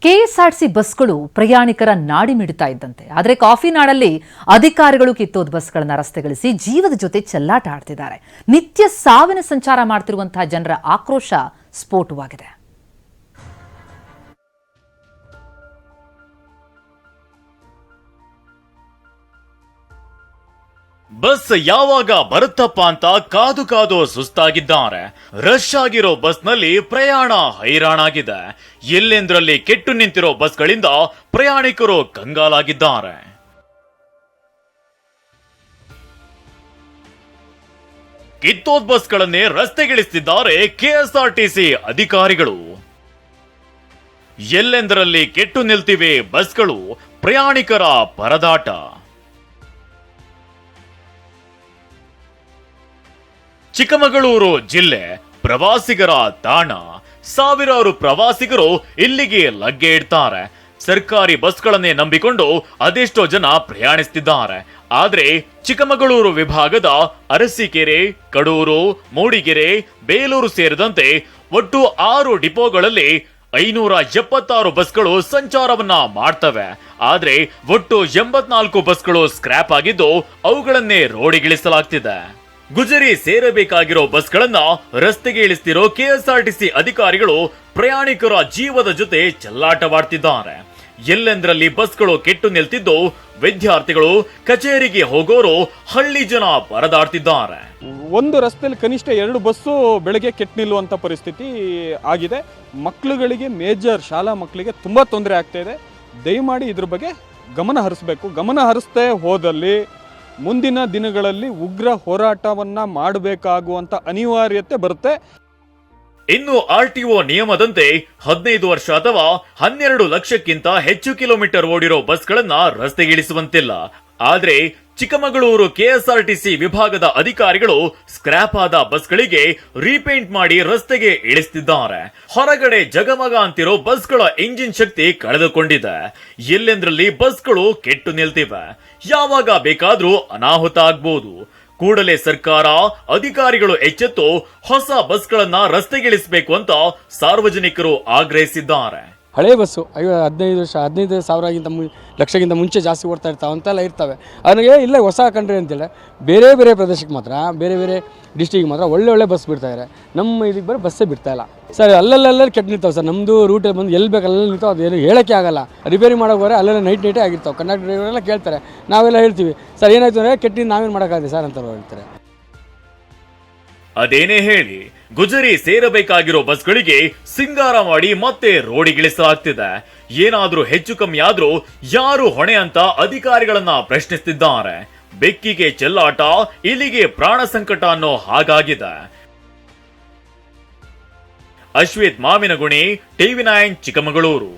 KSRTC ಬಸ್ಗಳು ಪ್ರಯಾಣಿಕರ ನಾಡಿ ಮಿಡಿತಾ ಇದ್ದಂತೆ. ಆದರೆ ಕಾಫಿ ನಾಡಲ್ಲಿ ಅಧಿಕಾರಿಗಳು ಕಿತ್ತೋದ್ ಬಸ್ಗಳನ್ನ ರಸ್ತೆಗಳಿಸಿ ಜೀವದ ಜೊತೆ ಚೆಲ್ಲಾಟ ಆಡ್ತಿದ್ದಾರೆ. ನಿತ್ಯ ಸಾವಿನ ಸಂಚಾರ ಮಾಡ್ತಿರುವಂತಹ ಜನರ ಆಕ್ರೋಶ ಸ್ಫೋಟವಾಗಿದೆ. ಬಸ್ ಯಾವಾಗ ಬರುತ್ತಪ್ಪ ಅಂತ ಕಾದು ಕಾದು ಸುಸ್ತಾಗಿದ್ದಾರೆ. ರಶ್ ಆಗಿರೋ ಬಸ್ನಲ್ಲಿ ಪ್ರಯಾಣ ಹೈರಾಣಾಗಿದೆ. ಎಲ್ಲೆಂದ್ರಲ್ಲಿ ಕೆಟ್ಟು ನಿಂತಿರೋ ಬಸ್ಗಳಿಂದ ಪ್ರಯಾಣಿಕರು ಕಂಗಾಲಾಗಿದ್ದಾರೆ. ಕಿತ್ತೋದ್ ಬಸ್ಗಳನ್ನೇ ರಸ್ತೆಗಿಳಿಸುತ್ತಿದ್ದಾರೆ ಕೆಎಸ್ಆರ್ಟಿಸಿ ಅಧಿಕಾರಿಗಳು. ಎಲ್ಲೆಂದರಲ್ಲಿ ಕೆಟ್ಟು ನಿಲ್ತಿವೆ ಬಸ್ಗಳು ಪ್ರಯಾಣಿಕರ ಪರದಾಟ. ಚಿಕ್ಕಮಗಳೂರು ಜಿಲ್ಲೆ ಪ್ರವಾಸಿಗರ ತಾಣ. ಸಾವಿರಾರು ಪ್ರವಾಸಿಗರು ಇಲ್ಲಿಗೆ ಲಗ್ಗೆ ಇಡ್ತಾರೆ. ಸರ್ಕಾರಿ ಬಸ್ಗಳನ್ನೇ ನಂಬಿಕೊಂಡು ಅದೆಷ್ಟೋ ಜನ ಪ್ರಯಾಣಿಸ್ತಿದ್ದಾರೆ. ಆದರೆ ಚಿಕ್ಕಮಗಳೂರು ವಿಭಾಗದ ಅರಸೀಕೆರೆ, ಕಡೂರು, ಮೂಡಿಗೆರೆ, ಬೇಲೂರು ಸೇರಿದಂತೆ ಒಟ್ಟು ಆರು ಡಿಪೋಗಳಲ್ಲಿ ಐನೂರ ಎಪ್ಪತ್ತಾರು ಬಸ್ಗಳು ಸಂಚಾರವನ್ನ ಮಾಡ್ತವೆ. ಆದರೆ ಒಟ್ಟು ಎಂಬತ್ನಾಲ್ಕು ಬಸ್ಗಳು ಸ್ಕ್ರಾಪ್ ಆಗಿದ್ದು ಅವುಗಳನ್ನೇ ರೋಡಿಗಿಳಿಸಲಾಗ್ತಿದೆ. ಗುಜರಿ ಸೇರಬೇಕಾಗಿರೋ ಬಸ್ಗಳನ್ನ ರಸ್ತೆಗೆ ಇಳಿಸ್ತಿರೋ ಕೆಎಸ್ಆರ್ಟಿಸಿ ಅಧಿಕಾರಿಗಳು ಪ್ರಯಾಣಿಕರ ಜೀವದ ಜೊತೆ ಚೆಲ್ಲಾಟವಾಡ್ತಿದ್ದಾರೆ. ಎಲ್ಲೆಂದರಲ್ಲಿ ಬಸ್ಗಳು ಕೆಟ್ಟು ನಿಲ್ತಿದ್ದು ವಿದ್ಯಾರ್ಥಿಗಳು ಕಚೇರಿಗೆ ಹೋಗೋರು ಹಳ್ಳಿ ಜನ ಪರದಾಡ್ತಿದ್ದಾರೆ ಒಂದು ರಸ್ತೆಯಲ್ಲಿ ಕನಿಷ್ಠ ಎರಡು ಬಸ್ಸು ಬೆಳಗ್ಗೆ ಕೆಟ್ಟು ನಿಲ್ಲುವಂಥ ಪರಿಸ್ಥಿತಿ ಆಗಿದೆ. ಮಕ್ಕಳುಗಳಿಗೆ ಮೇಜರ್ ಶಾಲಾ ಮಕ್ಕಳಿಗೆ ತುಂಬ ತೊಂದರೆ ಆಗ್ತಾ ಇದೆ. ದಯಮಾಡಿ ಇದ್ರ ಬಗ್ಗೆ ಗಮನ ಹರಿಸ್ಬೇಕು. ಗಮನ ಹರಿಸ್ತೇ ಹೋದಲ್ಲಿ ಮುಂದಿನ ದಿನಗಳಲ್ಲಿ ಉಗ್ರ ಹೋರಾಟವನ್ನ ಮಾಡಬೇಕಾಗುವಂತ ಅನಿವಾರ್ಯತೆ ಬರುತ್ತೆ. ಇನ್ನು ಆರ್ಟಿಒ ನಿಯಮದಂತೆ ಹದಿನೈದು ವರ್ಷ ಅಥವಾ ಹನ್ನೆರಡು ಲಕ್ಷಕ್ಕಿಂತ ಹೆಚ್ಚು ಕಿಲೋಮೀಟರ್ ಓಡಿರೋ ಬಸ್ಗಳನ್ನ ರಸ್ತೆಗಿಳಿಸುವಂತಿಲ್ಲ. ಆದ್ರೆ ಚಿಕ್ಕಮಗಳೂರು ಕೆಎಸ್ಆರ್ಟಿಸಿ ವಿಭಾಗದ ಅಧಿಕಾರಿಗಳು ಸ್ಕ್ರಾಪ್ ಆದ ಬಸ್ಗಳಿಗೆ ರೀಪೇಂಟ್ ಮಾಡಿ ರಸ್ತೆಗೆ ಇಳಿಸುತ್ತಿದ್ದಾರೆ ಹೊರಗಡೆ ಜಗಮಗ ಅಂತಿರೋ ಬಸ್ಗಳ ಇಂಜಿನ್ ಶಕ್ತಿ ಕಳೆದುಕೊಂಡಿದೆ. ಎಲ್ಲೆಂದ್ರಲ್ಲಿ ಬಸ್ಗಳು ಕೆಟ್ಟು ನಿಲ್ತಿವೆ? ಯಾವಾಗ ಬೇಕಾದ್ರೂ ಅನಾಹುತ ಆಗ್ಬೋದು. ಕೂಡಲೇ ಸರ್ಕಾರ ಅಧಿಕಾರಿಗಳು ಎಚ್ಚೆತ್ತು ಹೊಸ ಬಸ್ಗಳನ್ನ ರಸ್ತೆಗಿಳಿಸಬೇಕು ಅಂತ ಸಾರ್ವಜನಿಕರು ಆಗ್ರಹಿಸಿದ್ದಾರೆ. ಹಳೆ ಬಸ್ಸು. ಐವ ಹದಿನೈದು ವರ್ಷ, ಹದಿನೈದು ಸಾವಿರಗಿಂತ ಮು ಲಕ್ಷಕ್ಕಿಂತ ಮುಂಚೆ ಜಾಸ್ತಿ ಓಡ್ತಾ ಇರ್ತಾವೆ, ಅಂತೆಲ್ಲ ಇರ್ತವೆ. ಅವನಿಗೆ ಇಲ್ಲ ಹೊಸ ಕಂಟ್ರಿ ಅಂತೇಳಿ ಬೇರೆ ಬೇರೆ ಪ್ರದೇಶಕ್ಕೆ ಮಾತ್ರ, ಬೇರೆ ಬೇರೆ ಡಿಸ್ಟಿಕ್ ಮಾತ್ರ ಒಳ್ಳೆ ಒಳ್ಳೆ ಬಸ್ ಬಿಡ್ತಾ ಇದ್ದಾರೆ ನಮ್ಮ ಇದಕ್ಕೆ ಬರೋ ಬಸ್ಸೇ ಬಿಡ್ತಾ ಇಲ್ಲ. ಸರ್ ಅಲ್ಲಲ್ಲೆಲ್ಲ ಕೆಟ್ಟ ನಿಲ್ತಾವೆ ಸರ್. ನಮ್ಮದು ರೂಟಲ್ಲಿ ಬಂದು ಎಲ್ಲಿ ಬೇಕು ಅಲ್ಲೆಲ್ಲ ನಿಲ್ತಾವೆ ಅದೇನು ಹೇಳೋಕ್ಕೆ ಆಗಲ್ಲ. ರಿಪೇರಿ ಮಾಡೋಕೆ ಅಲ್ಲೆಲ್ಲ ನೈಟ್ ನೈಟೇ ಆಗಿರ್ತಾವೆ. ಕಂಡಕ್ಟರ್ ಡ್ರೈವರೆಲ್ಲ ಕೇಳ್ತಾರೆ. ನಾವೆಲ್ಲ ಹೇಳ್ತೀವಿ, ಸರ್, ಏನಾಯ್ತು ಅಂದರೆ ಕೆಟ್ಟಿದ್ದು ನಾವೇನು ಮಾಡೋಕ್ಕಾಗದೆ ಸರ್? ಅಂತ ಹೇಳ್ತಾರೆ. ಅದೇನೇ ಹೇಳಿ, ಗುಜರಿ ಸೇರಬೇಕಾಗಿರೋ ಬಸ್ಗಳಿಗೆ ಸಿಂಗಾರ ಮಾಡಿ ಮತ್ತೆ ರೋಡಿಗಿಳಿಸಲಾಗ್ತಿದೆ. ಏನಾದ್ರೂ ಹೆಚ್ಚು ಕಮ್ಮಿ ಆದ್ರೂ ಯಾರು ಹೊಣೆ ಅಂತ ಅಧಿಕಾರಿಗಳನ್ನ ಪ್ರಶ್ನಿಸ್ತಿದ್ದಾರೆ. ಬೆಕ್ಕಿಗೆ ಚೆಲ್ಲಾಟ ಇಲ್ಲಿಗೆ ಪ್ರಾಣ ಸಂಕಟ ಅನ್ನೋ ಹಾಗಾಗಿದೆ. Ashwith Mavinaguni, TV nine, Chikkamagaluru.